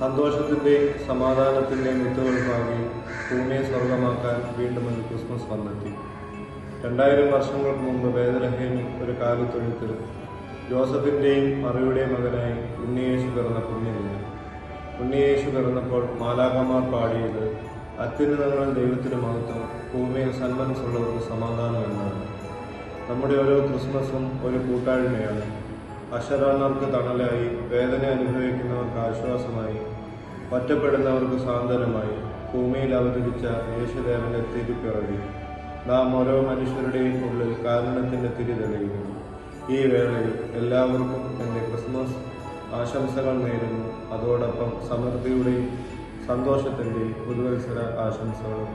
സന്തോഷത്തിന്റെയും സമാധാനത്തിന്റെയും വിത്തുകൾ പാകി ഭൂമിയെ സ്വർഗമാക്കാൻ വീണ്ടും ഒരു ക്രിസ്മസ് വന്നെത്തി. രണ്ടായിരം വർഷങ്ങൾക്ക് മുമ്പ് വേദലഹേമിൽ ഒരു കാലിത്തൊഴുത്തിൽ ജോസഫിന്റെയും മറിയുടെയും മകനായി ഉണ്ണിയേശു പിറന്ന പുണ്യദിനം ഉണ്ണിയേശു പിറന്നപ്പോൾ മാലാകമാർ പാടിയത് അത്യുന്നതങ്ങൾ ദൈവത്തിന് മഹത്വം ഭൂമിയിൽ സന്മനസ്സുള്ളവർക്ക് സമാധാനം എന്നാണ്. നമ്മുടെ ഓരോ ക്രിസ്മസും ഒരു കൂട്ടായ്മയാണ്. അശരണർക്ക് തണലായി വേദന അനുഭവിക്കുന്നവർക്ക് ആശ്വാസമായി ഒറ്റപ്പെടുന്നവർക്ക് സാന്ത്വനമായി ഭൂമിയിൽ അവതരിച്ച യേശുദേവന്റെ തിരുപ്പിറവി. നാം ഓരോ മനുഷ്യരുടെയും ഉള്ളിൽ കാരണത്തിന്റെ തിരി തെളിയുന്നു. ഈ വേളയിൽ എല്ലാവർക്കും എന്റെ ക്രിസ്മസ് ആശംസകൾ നേരുന്നു. അതോടൊപ്പം സമൃദ്ധിയുടെയും സന്തോഷത്തിന്റെയും പുതുവത്സര ആശംസകളും